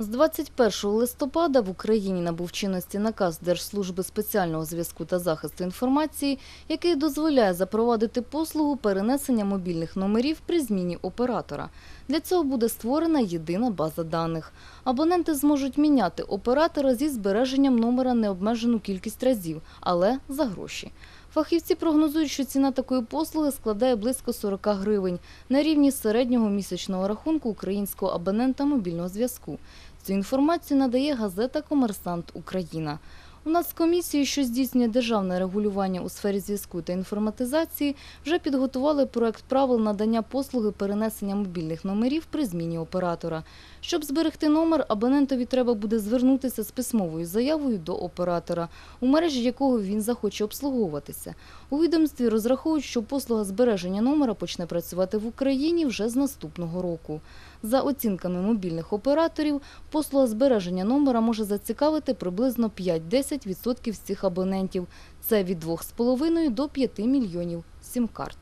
З 21 листопада в Україні набув чинності наказ Держслужби спеціального зв'язку та захисту інформації, який дозволяє запровадити послугу перенесення мобільних номерів при зміні оператора. Для цього буде створена єдина база даних. Абоненти зможуть міняти оператора зі збереженням номера необмежену кількість разів, але за гроші. Фахівці прогнозують, що ціна такої послуги складає близько 40 гривень на рівні середнього місячного рахунку українського абонента мобільного зв'язку. Цю інформацію надає газета Комерсант Україна. У нас комісії, що здійснює державне регулювання у сфері зв'язку та інформатизації, вже підготували проект правил надання послуги перенесення мобільних номерів при зміні оператора. Щоб зберегти номер, абонентові треба буде звернутися з письмовою заявою до оператора, у мережі якого він захоче обслуговуватися. У відомстві розраховують, що послуга збереження номера почне працювати в Україні вже з наступного року. За оцінками мобільних операторів, послуга збереження номера може зацікавити приблизно 5-10% всіх абонентів. Це від 2,5 до 5 мільйонів сім-карт.